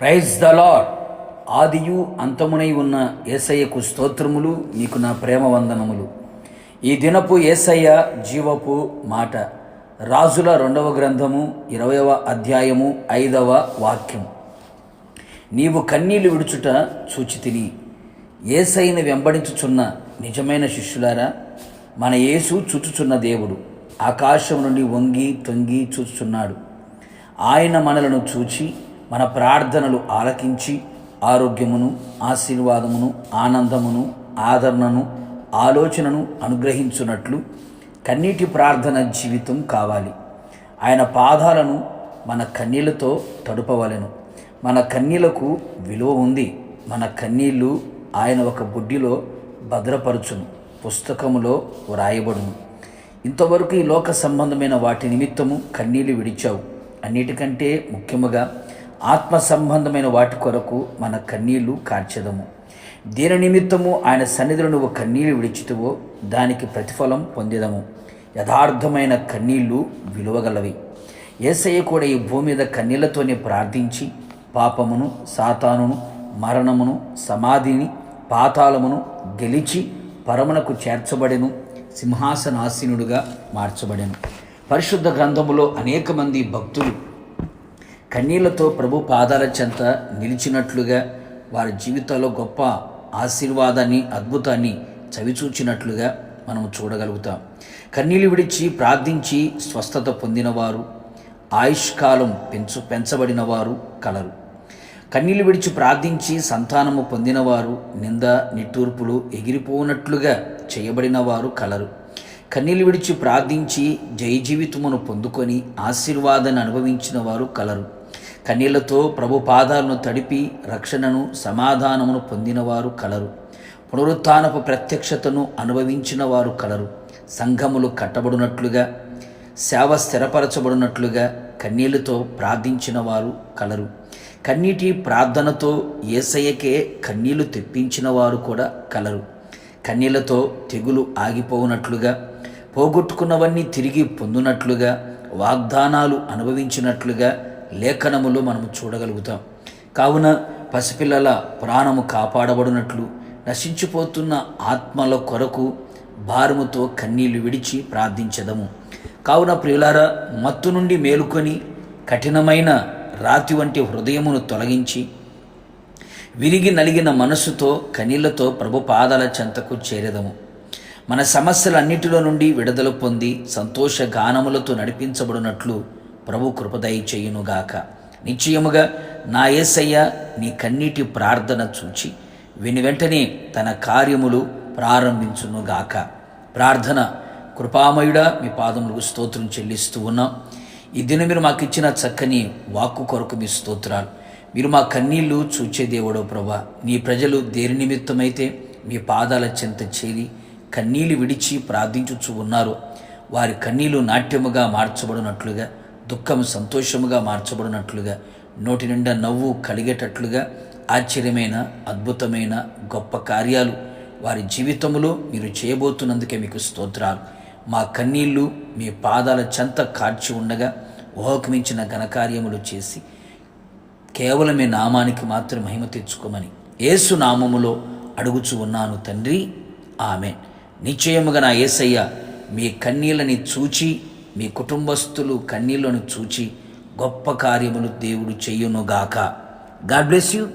Praise the Lord ఆదియు అంతమునై ఉన్న ఏసయ్యకు స్తోత్రములు నీకు నా ప్రేమ వందనములు. ఈ దినపు ఏసయ్య జీవపు మాట. రాజుల రెండవ గ్రంథము ఇరవయవ అధ్యాయము ఐదవ వాక్యం. నీవు కన్నీళ్ళు విడుచుట చూచితిని ఏసైని వెంబడించుచున్న నిజమైన శిష్యులారా మన యేసు చూచుచున్న దేవుడు ఆకాశం నుండి వంగి తొంగి చూచుచున్నాడు ఆయన మనలను చూచి మన ప్రార్థనలు ఆలకించి ఆరోగ్యమును ఆశీర్వాదమును ఆనందమును ఆదరణను ఆలోచనను అనుగ్రహించున్నట్లు కన్నీటి ప్రార్థన జీవితం కావాలి. ఆయన పాదాలను మన కన్నీళ్ళతో తడుపవలెను. మన కన్నీళ్ళకు విలువ ఉంది. మన కన్నీళ్ళు ఆయన ఒక బుడ్డిలో భద్రపరచును. పుస్తకములో వ్రాయబడును. ఇంతవరకు ఈ లోక సంబంధమైన వాటి నిమిత్తము కన్నీళ్ళు విడిచావు. అన్నిటికంటే ముఖ్యముగా ఆత్మ సంబంధమైన వాటి కొరకు మన కన్నీళ్ళు కార్చదము. దీని నిమిత్తము ఆయన సన్నిధిలో నువ్వు కన్నీళ్ళు విడిచితువో దానికి ప్రతిఫలం పొందేదము. యథార్థమైన కన్నీళ్ళు విలువగలవి. ఏసయ్య కూడా ఈ భూమి మీద కన్నీళ్ళతోనే ప్రార్థించి పాపమును సాతానును మరణమును సమాధిని పాతాళమును గెలిచి పరమునకు చేర్చబడెను సింహాసనాసీనుడుగా మార్చబడెను. పరిశుద్ధ గ్రంథములో అనేక మంది భక్తులు కన్నీళ్ళతో ప్రభు పాదాల చెంత నిలిచినట్లుగా వారి జీవితాల్లో గొప్ప ఆశీర్వాదాన్ని అద్భుతాన్ని చవిచూచినట్లుగా మనం చూడగలుగుతాం. కన్నీళ్ళు విడిచి ప్రార్థించి స్వస్థత పొందినవారు ఆయుష్కాలం పెంచు పెంచబడిన వారు కలరు. కన్నీళ్ళు విడిచి ప్రార్థించి సంతానము పొందినవారు నింద నిట్టూర్పులు ఎగిరిపోనట్లుగా చేయబడిన వారు కలరు. కన్నీళ్ళు విడిచి ప్రార్థించి జయ జీవితమును పొందుకొని ఆశీర్వాదాన్ని అనుభవించిన వారు కలరు. కన్నీళ్ళతో ప్రభు పాదాలను తడిపి రక్షణను సమాధానమును పొందినవారు కలరు. పునరుత్నపు ప్రత్యక్షతను అనుభవించిన వారు కలరు. సంఘములు కట్టబడినట్లుగా సేవ స్థిరపరచబడినట్లుగా కన్నీళ్ళతో ప్రార్థించిన వారు కలరు. కన్నీటి ప్రార్థనతో ఏసయ్యకే కన్నీళ్ళు తెప్పించిన వారు కూడా కలరు. కన్నీళ్ళతో తెగులు ఆగిపోవునట్లుగా పోగొట్టుకున్నవన్నీ తిరిగి పొందునట్లుగా వాగ్దానాలు అనుభవించినట్లుగా లేఖనములు మనము చూడగలుగుతాం. కావున పసిపిల్లల ప్రాణము కాపాడబడినట్లు నశించిపోతున్న ఆత్మల కొరకు భారముతో కన్నీళ్ళు విడిచి ప్రార్థించదము. కావున ప్రియులారా మత్తు నుండి మేలుకొని కఠినమైన రాతి వంటి హృదయమును తొలగించి విరిగి నలిగిన మనస్సుతో కనీళ్ళతో ప్రభు పాదాల చెంతకు చేరేదము. మన సమస్యలన్నిటిలో నుండి విడుదల పొంది సంతోష గానములతో నడిపించబడినట్లు ప్రభు కృపదయ చేయునుగాక నిశ్చయముగా నా ఏసయ్య నీ కన్నీటి ప్రార్థన చూచి విని వెంటనే తన కార్యములు ప్రారంభించునుగాక. ప్రార్థన కృపామయుడా మీ పాదములకు స్తోత్రం చెల్లిస్తూ ఉన్నాం. ఈ దినం మీరు మాకు ఇచ్చిన చక్కని వాక్కు కొరకు మీ స్తోత్రాలు. మీరు మా కన్నీళ్ళు చూచే దేవుడో ప్రభా. నీ ప్రజలు దేని నిమిత్తమైతే మీ పాదాల చెంత చేరి కన్నీళ్ళు విడిచి ప్రార్థించుచు ఉన్నారు వారి కన్నీళ్ళు నాట్యముగా మార్చబడినట్లుగా దుఃఖం సంతోషముగా మార్చబడినట్లుగా నోటి నిండా నవ్వు కలిగేటట్లుగా ఆశ్చర్యమైన అద్భుతమైన గొప్ప కార్యాలు వారి జీవితంలో మీరు చేయబోతున్నందుకే మీకు స్తోత్రాలు. మా కన్నీళ్ళు మీ పాదాల చెంత కార్చి ఉండగా ఊహకుమించిన ఘనకార్యములు చేసి కేవలం మీ నామానికి మాత్రం మహిమ తెచ్చుకోమని ఏసు నామములో అడుగుచు ఉన్నాను తండ్రి. ఆమె నిశ్చయముగా నా ఏసయ్య మీ కన్నీళ్ళని చూచి మీ కుటుంబస్తులు కన్నీళ్ళను చూచి గొప్ప కార్యములు దేవుడు చెయ్యునుగాక గాడ్ బ్లెస్ యూ.